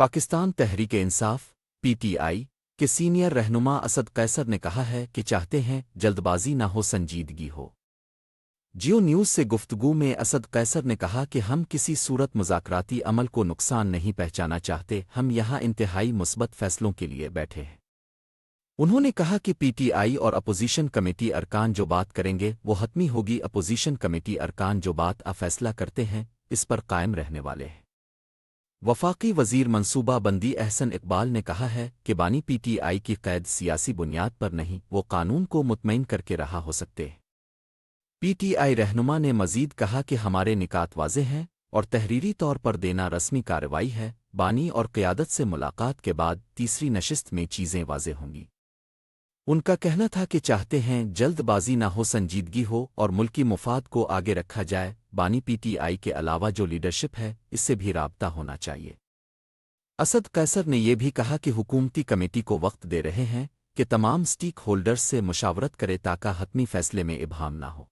Pakistan Tehreek Insaf, P T I, کے senior رہنما اسد قیصر نے کہا ہے کہ چاہتے ہیں جلد بازی نہ ہو سنجیدگی ہو۔ جیو نیوز سے گفتگو میں اسد قیصر نے کہا کہ ہم کسی صورت مذاکراتی عمل کو نقصان نہیں پہچانا چاہتے، ہم یہاں انتہائی مثبت فیصلوں کے لیے بیٹھے ہیں۔ انہوں نے کہا کہ پی ٹی آئی اور اپوزیشن کمیٹی ارکان جو بات کریں گے، وہ حتمی ہوگی اپوزیشن کمیٹی ارکان جو بات ا فیصلہ کرتے ہیں، اس پر قائم رہنے والے ہیں۔ وفاقی وزیر منصوبہ بندی احسن اقبال نے کہا ہے کہ بانی پی ٹی آئی کی قید سیاسی بنیاد پر نہیں، وہ قانون کو مطمئن کر کے رہا ہو سکتے۔ پی ٹی آئی رہنما نے مزید کہا کہ ہمارے نکات واضح ہیں اور تحریری طور پر دینا رسمی کارروائی ہے، بانی اور قیادت سے ملاقات کے بعد تیسری نشست میں چیزیں واضح ہوں گی۔ ان کا کہنا تھا کہ چاہتے ہیں جلد بازی نہ ہو، سنجیدگی ہو اور ملکی مفاد کو آگے رکھا جائے بانی پی ٹی آئی کے علاوہ جو لیڈرشپ ہے، اس سے بھی رابطہ ہونا چاہیے۔ اسد قیصر نے یہ بھی کہا کہ حکومتی کمیٹی کو وقت دے رہے ہیں کہ تمام سٹیک ہولڈرز سے مشاورت کرے تاکہ حتمی فیصلے میں ابہام نہ ہو۔